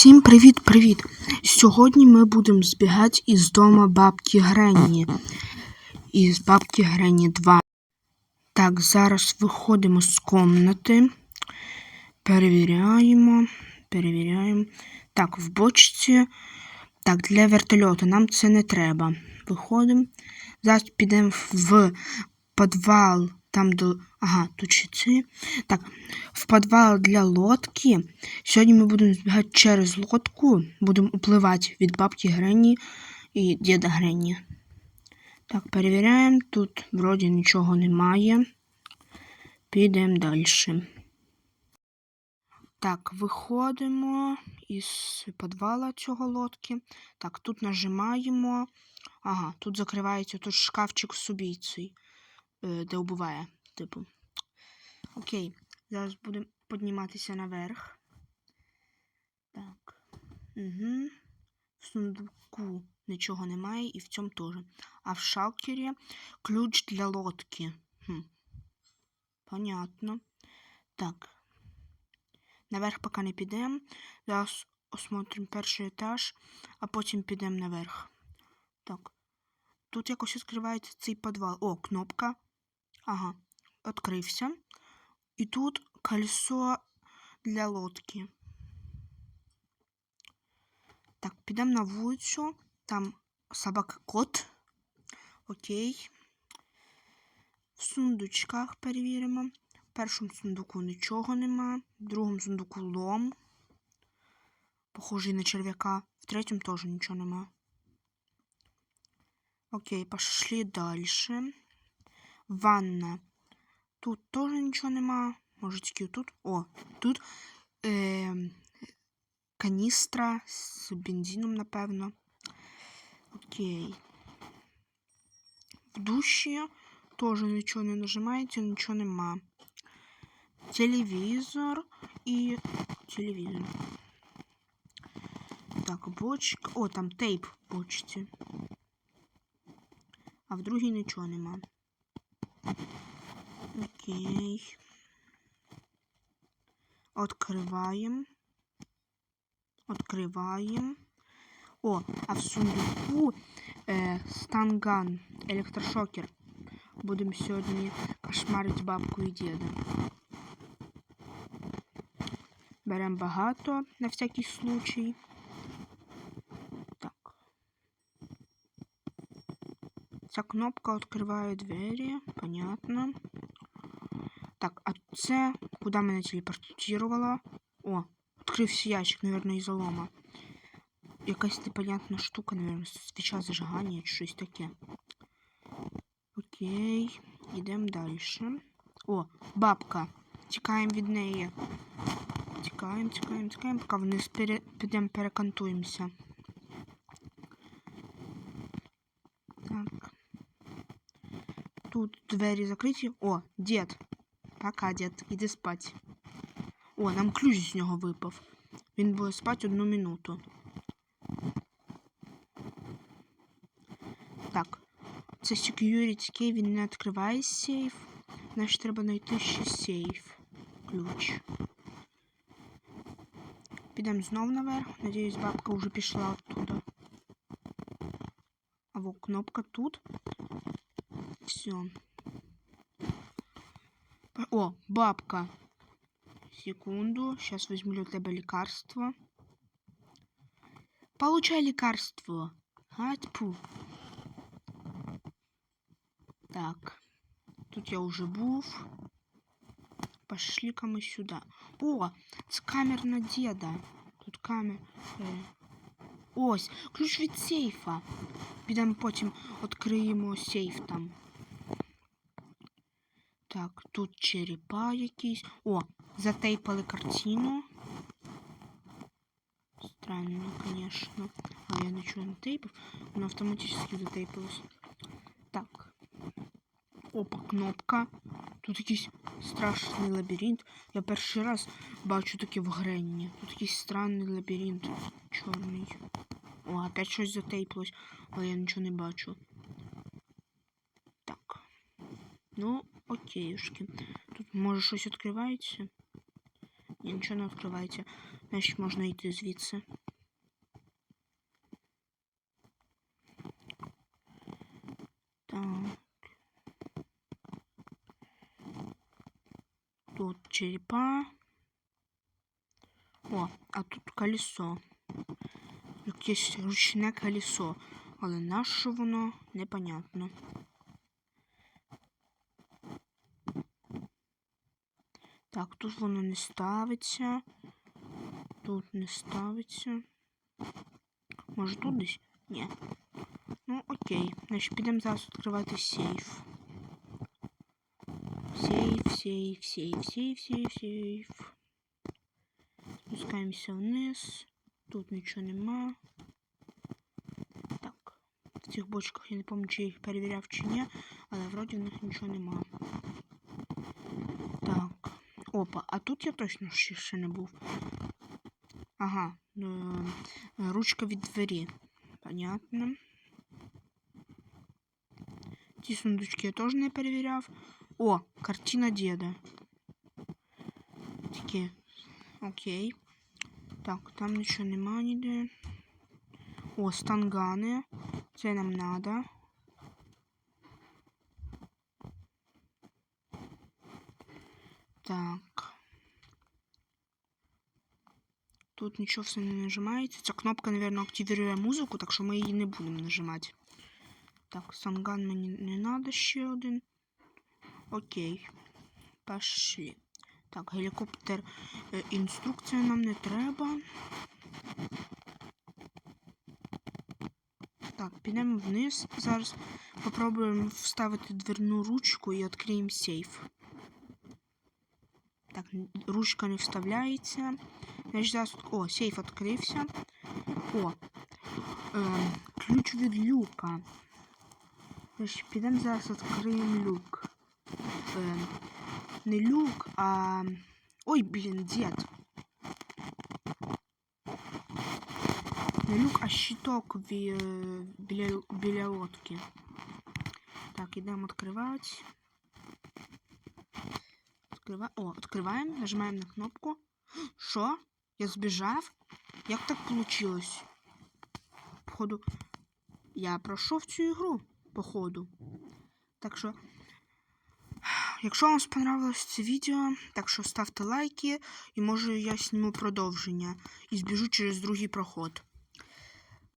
Всім привіт-привіт! Сьогодні ми будемо збігати із дома бабки Гренні. Із бабки Гренні 2. Так, зараз виходимо з комнати. Перевіряємо. Перевіряємо. Так, в бочці. Так, для вертольоту нам це не треба. Виходимо. Зараз підемо в підвал. Там до. Ага, тут ще ці. Так, в підвал для лодки. Сьогодні ми будемо збігати через лодку. Будемо upливати від бабки Грені і діда Грені. Так, перевіряємо. Тут вроді нічого немає. Підемо далі. Так, виходимо із підвала цього лодки. Так, тут нажимаємо. Ага, тут закривається тут шкафчик з убійцею, де вбиває, типу. Окей, зараз будемо підніматися наверх. Так. Угу. В сундуку нічого немає і в цьому теж. А в шалкері ключ для лодки. Хм. Понятно. Так. Наверх поки не підемо. Зараз осмотримо перший етаж, а потім підемо наверх. Так. Тут якось відкривається цей підвал. О, кнопка. Ага. Відкрився. І тут колесо для лодки. Так, підемо на вулицю. Там собака кот. Окей. В сундучках перевіримо. В першому сундуку нічого нема. В другому сундуку лом. Похожий на черв'яка. В третьому теж нічого нема. Окей, пошли дальше. Ванна. Тут теж нічого нема. Може тільки тут. О, тут е, каністра з бензином, напевно. Окей. В душі теж нічого не нажимається, нічого нема. Телевізор і телевізор. Так, бочка. О, там тейп в бочці. А в другій нічого нема. Окей. Откриваємо. Откриваємо. О, а в сундуку е, станган, електрошокер. Будемо сьогодні кошмарити бабку і діда. Беремо багато на всякий случай. Так. Ця кнопка відкриває двері, понятно. Так, а це куди мене телепортувало? О, відкрився ящик, наверное, із залома. Якась непонятна штука, наверное, свіча зажигання чи щось таке. Окей, йдемо далі. О, бабка. Тікаємо від неї. Тікаємо, тікаємо, тікаємо, поки вниз пере... підемо перекантуємося. Так. Тут двері закриті. О, дід. Пока, дід, іди спать. О, нам ключ з нього випав. Він буде спати одну минуту. Так. Це security key, він не відкриває сейф. Значить, треба знайти ще сейф. Ключ. Підемо знов наверх. Надіюсь, бабка вже пішла оттуда. А вот кнопка тут. Все. О, бабка. Секунду. Сейчас возьму для тебя лекарство. Получай лекарство. А, тьфу. Так. Тут я уже був. Пошли-ка мы сюда. О, це камерна деда. Тут камер. Е. Ось, ключ від сейфа. Підемо потім відкриємо сейф там. Так, тут черепа якісь. О, затейпали картину. Странно, конечно. А я нічого не тейпав. Воно автоматично затейпалось. Так. Опа, кнопка. Тут якийсь страшний лабіринт. Я перший раз бачу таке в Гренні. Тут якийсь странний лабіринт. Чорний. О, опять щось затейпалось, але я нічого не бачу. Так. Ну, окейшки. Тут може щось відкривається. Ні, нічого не відкривається. Значить, можна йти звідси. Так. Тут черепа. О, а тут колесо. Якесь ручне колесо. Але на що воно непонятно. Так, тут воно не ставиться. Тут не ставиться. Може тут десь? Ні. Ну, окей. Значить, підемо зараз відкривати сейф. Сейф, сейф, сейф, сейф, сейф, сейф. Спускаємося вниз. Тут нічого нема. Так. В цих бочках я не пам'ятаю, чи я їх перевіряв чи ні, але вроді в них нічого нема. Так. Опа, а тут я точно ще, ще не був. Ага. е, ручка від двері. Понятно. Ті сундучки я теж не перевіряв. О, картина деда. Такі. Окей. Так, там нічого нема ніде. О, стангани. Це нам надо. Так. Тут нічого все не нажимається. Ця кнопка, мабуть, активує музику, так що ми її не будемо нажимати. Так, санган мені не надо ще один. Окей. Пошли. Так, гелікоптер. Інструкція нам не треба. Так, підемо вниз. Зараз попробуємо вставити дверну ручку і відкриємо сейф. Так, н- ручка не вставляється. Значить, зараз... О, сейф відкрився. О, е, ключ від люка. Значить, підемо зараз відкриємо люк. Е, не люк, а... Ой, блін, дід. Не люк, а щиток ві... біля, біля лодки. Так, ідемо відкривати. Відкрива... О, відкриваємо, нажимаємо на кнопку. Що? Я збіжав? Як так получилось? Походу, я пройшов цю ігру, походу. Так що, якщо вам сподобалось це відео, так що ставте лайки, і може я зніму продовження і збіжу через другий проход.